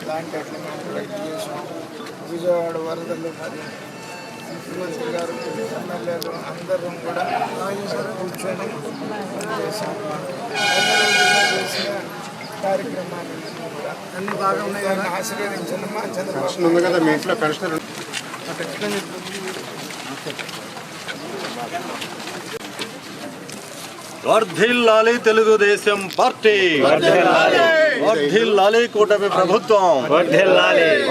బ్లాంకెట్లు మేము కలెక్ట్ చేసాం విజయవాడ వరదలు మరి ముఖ్యమంత్రి గారు ఎమ్మెల్యేలు అందరం కూడా కూర్చొని చేసాం చేసిన కార్యక్రమాలు కూడా అన్ని బాగా ఉన్నాయి ఆశీర్వదించండి మా చంద్రబాబు కదా మీ ఇంట్లో పెన్షన్ వర్ధిల్లాలి తెలుగుదేశం పార్టీ. వర్ధిల్లాలి. కూటమి ప్రభుత్వం.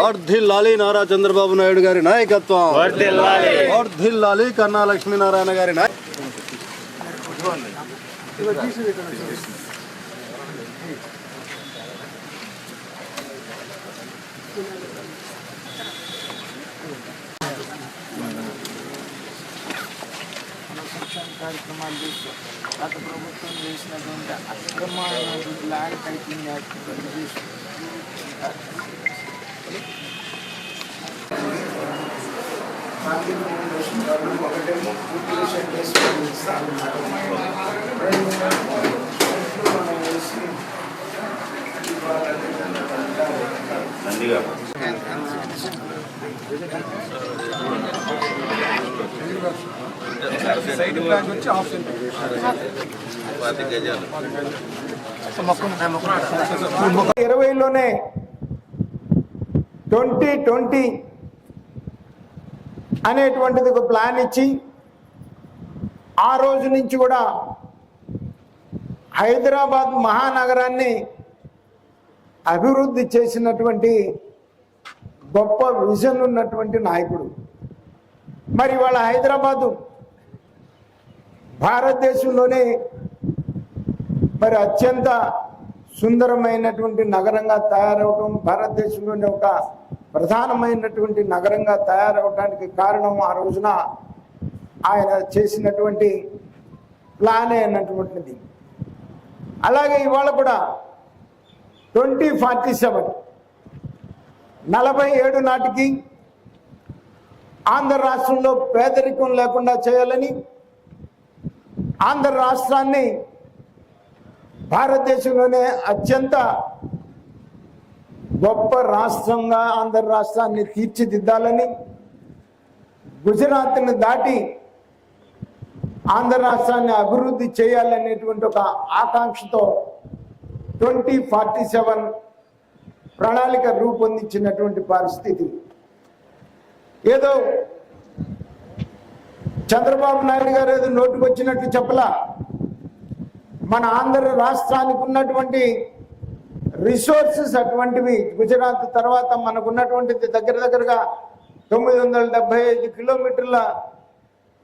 వర్ధిల్లాలి. నారా చంద్రబాబు నాయుడు గారి నాయకత్వం. వర్ధిల్లాలి కన్నా లక్ష్మీనారాయణ గారి నాయ సంక్షేమ కార్యక్రమాలు చేస్తూ గత ప్రభుత్వం చేసినటువంటి అక్రమమైన ల్యాండ్ టైటింగ్ యాక్ట్ రద్దు ఒకటేమో పూర్తిగా షెడ్ ఇస్తాను. సైడ్ వచ్చి హాఫ్ సెంటర్ ఇరవైలోనే ట్వంటీ ట్వంటీ అనేటువంటిది ఒక ప్లాన్ ఇచ్చి ఆ రోజు నుంచి కూడా హైదరాబాద్ మహానగరాన్ని అభివృద్ధి చేసినటువంటి గొప్ప విజన్ ఉన్నటువంటి నాయకుడు. మరి వాళ్ళ హైదరాబాదు భారతదేశంలోనే మరి అత్యంత సుందరమైనటువంటి నగరంగా తయారవటం భారతదేశంలోని ఒక ప్రధానమైనటువంటి నగరంగా తయారవటానికి కారణం ఆ రోజున ఆయన చేసినటువంటి ప్లానే అన్నటువంటిది. అలాగే ఇవాళ కూడా ట్వంటీ ఫార్టీ సెవెన్ నలభై ఏడు నాటికి ఆంధ్ర రాష్ట్రంలో పేదరికం లేకుండా చేయాలని ఆంధ్ర రాష్ట్రాన్ని భారతదేశంలోనే అత్యంత గొప్ప రాష్ట్రంగా ఆంధ్ర రాష్ట్రాన్ని తీర్చిదిద్దాలని గుజరాత్ని దాటి ఆంధ్ర రాష్ట్రాన్ని అభివృద్ధి చేయాలనేటువంటి ఒక ఆకాంక్షతో ట్వంటీ ఫార్టీ సెవెన్ ప్రణాళిక రూపొందించినటువంటి పరిస్థితి. ఏదో చంద్రబాబు నాయుడు గారు ఏదో నోటుకు వచ్చినట్టు చెప్పలా. మన ఆంధ్ర రాష్ట్రానికి ఉన్నటువంటి రిసోర్సెస్ అటువంటివి గుజరాత్ తర్వాత మనకు ఉన్నటువంటిది దగ్గర దగ్గరగా తొమ్మిది వందల డెబ్బై ఐదు కిలోమీటర్ల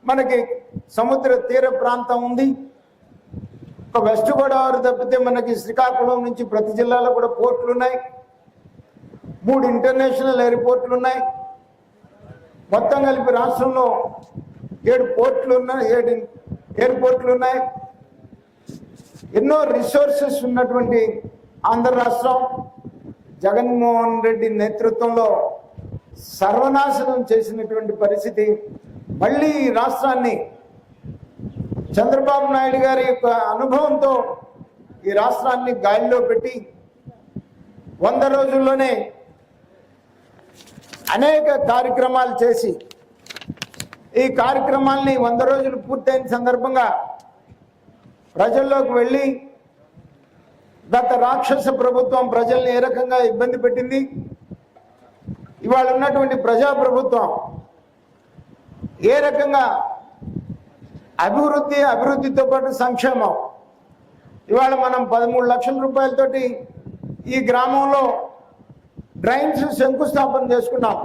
మనకి సముద్ర తీర ప్రాంతం ఉంది. ఒక వెస్ట్ గోదావరి తప్పితే మనకి శ్రీకాకుళం నుంచి ప్రతి జిల్లాలో కూడా పోర్టులు ఉన్నాయి మూడు ఇంటర్నేషనల్ ఎయిర్పోర్ట్లు ఉన్నాయి మొత్తం కలిపి రాష్ట్రంలో ఏడు పోర్ట్లు ఉన్నాయి ఏడు ఎయిర్పోర్ట్లు ఉన్నాయి. ఎన్నో రిసోర్సెస్ ఉన్నటువంటి ఆంధ్ర రాష్ట్రం జగన్మోహన్ రెడ్డి నేతృత్వంలో సర్వనాశనం చేసినటువంటి పరిస్థితి. మళ్ళీ ఈ రాష్ట్రాన్ని చంద్రబాబు నాయుడు గారి యొక్క అనుభవంతో ఈ రాష్ట్రాన్ని గాలిలో పెట్టి వంద రోజుల్లోనే అనేక కార్యక్రమాలు చేసి ఈ కార్యక్రమాల్ని వంద రోజులు పూర్తయిన సందర్భంగా ప్రజల్లోకి వెళ్ళి గత రాక్షస ప్రభుత్వం ప్రజల్ని ఏ రకంగా ఇబ్బంది పెట్టింది? ఇవాళ ఉన్నటువంటి ప్రజా ప్రభుత్వం ఏ రకంగా అభివృద్ధి అభివృద్ధితో పాటు సంక్షేమం? ఇవాళ మనం పదమూడు లక్షల రూపాయలతోటి ఈ గ్రామంలో డ్రైన్స్ శంకుస్థాపన చేసుకున్నాం.